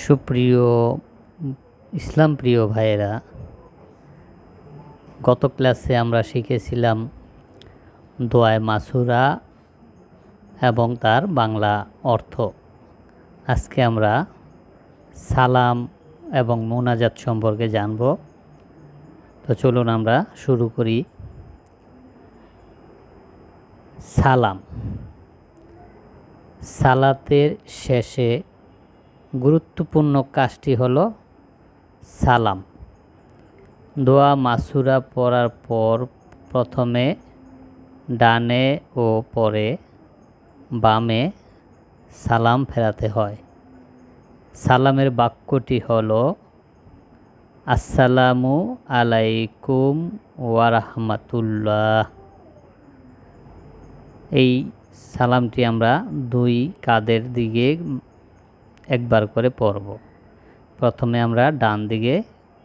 সুপ্রিয় ইসলাম প্রিয় ভাইয়েরা, গত ক্লাসে আমরা শিখেছিলাম দোয়ায় মাসুরা এবং তার বাংলা অর্থ। আজকে আমরা সালাম এবং মোনাজাত সম্পর্কে জানব। তো চলুন আমরা শুরু করি। সালাম। সালাতের শেষে গুরুত্বপূর্ণ কাজটি হলো সালাম। দোয়া মাসুরা পড়ার পর প্রথমে ডানে ও পরে বামে সালাম ফেরাতে হয়। সালামের বাক্যটি হলো, আসসালামু আলাইকুম ওয়ারহমাতুল্লাহ এই সালামটি আমরা দুই কাদের দিকে একবার করে পড়ব। প্রথমে আমরা ডান দিকে,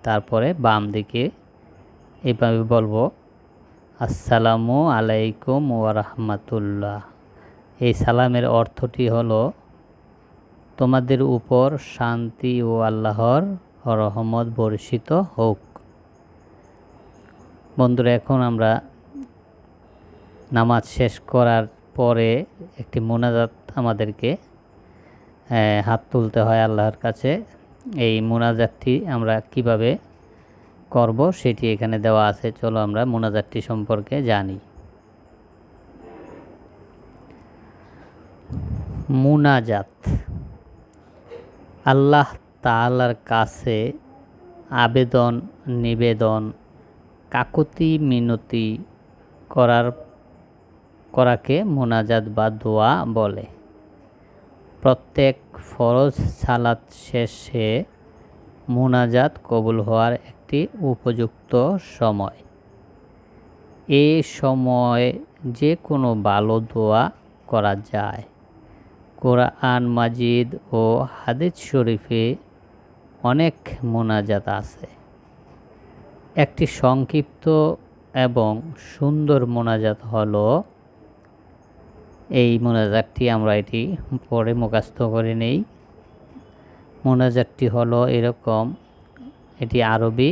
তারপরে বাম দিকে এইভাবে বলব, আসসালামু আলাইকুম ওয়ারহমাতুল্লাহ এই সালামের অর্থটি হলো, তোমাদের উপর শান্তি ও আল্লাহর রহমত বর্ষিত হোক। বন্ধুরা, এখন আমরা নামাজ শেষ করার পরে একটি মোনাজাত আমাদেরকে হাত তুলতে হয় আল্লাহর কাছে। এই মোনাজাতটি আমরা কীভাবে করব সেটি এখানে দেওয়া আছে। চলো আমরা মোনাজাতটি সম্পর্কে জানি। মুনাজাত। আল্লাহ তাআলার কাছে আবেদন, নিবেদন, কাকুতি মিনতি করার, করাকে মোনাজাত বা দোয়া বলে। প্রত্যেক ফরজ সালাত শেষে মোনাজাত কবুল হওয়ার একটি উপযুক্ত সময়। এ সময় যে কোনো ভালো দোয়া করা যায়। কোরআন মাজিদ ও হাদিস শরীফে অনেক মোনাজাত আছে। একটি সংক্ষিপ্ত এবং সুন্দর মোনাজাত হলো এই মোনাজাতটি আমরা এটি পরে মুখাস্ত করে নেই। মোনাজাতটি হলো এরকম, এটি আরবি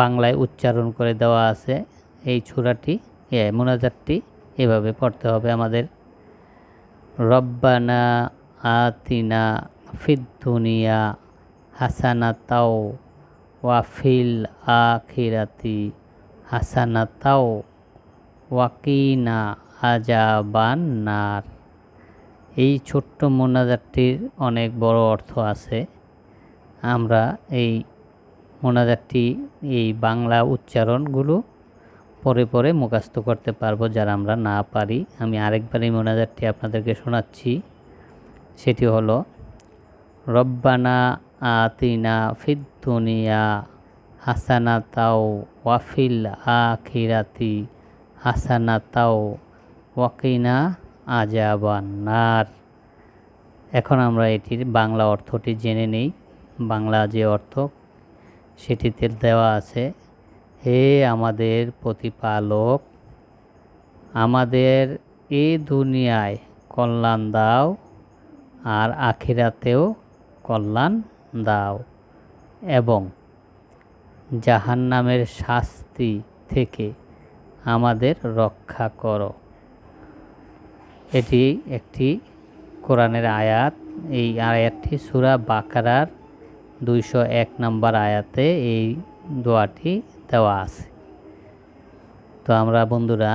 বাংলায় উচ্চারণ করে দেওয়া আছে। এই ছুরাটি মোনাজাতটি এভাবে পড়তে হবে আমাদের। রব্বানা আতিনা ফিদ্দুনিয়া হাসানা তাও ওয়াফিল আখিরাতি হাসানা তাও ওয়াকিনা আজাবান নার এই ছোট্ট মোনাজাতটির অনেক বড় অর্থ আছে। আমরা এই মোনাজাতটি, এই বাংলা উচ্চারণগুলো পরে পরে মুখস্থ করতে পারব যারা আমরা না পারি। আমি আরেকবার এই মোনাজাতটি আপনাদেরকে শোনাচ্ছি। সেটি হলো, রব্বানা আতিনা ফিদ্দুনিয়া হাসানা তাও ওয়াফিল আখিরাতি হাসানা তাও ওয়াকিনা আজাবান্নার এখন আমরা এটির বাংলা অর্থটি জেনে নিই। বাংলা যে অর্থ, সেটিতে দেওয়া আছে, হে আমাদের প্রতিপালক, আমাদের এ দুনিয়ায় কল্যাণ দাও আর আখিরাতেও কল্যাণ দাও। এবং জাহান্নামের শাস্তি থেকে আমাদের রক্ষা করো। এটি একটি কোরআনের আয়াত। এই আয়াতটি সুরা বাকারার দুইশো এক নম্বর আয়াতে এই দোয়াটি দেওয়া আছে। তো আমরা বন্ধুরা,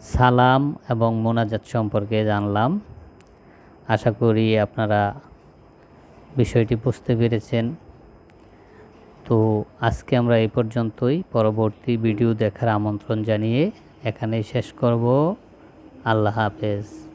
সালাম এবং মোনাজাত সম্পর্কে জানলাম। আশা করি আপনারা বিষয়টি বুঝতে পেরেছেন। তো আজকে আমরা এই পর্যন্তই। পরবর্তী ভিডিও দেখার আমন্ত্রণ জানিয়ে এখানেই শেষ করব। আল্লাহ হাফেজ।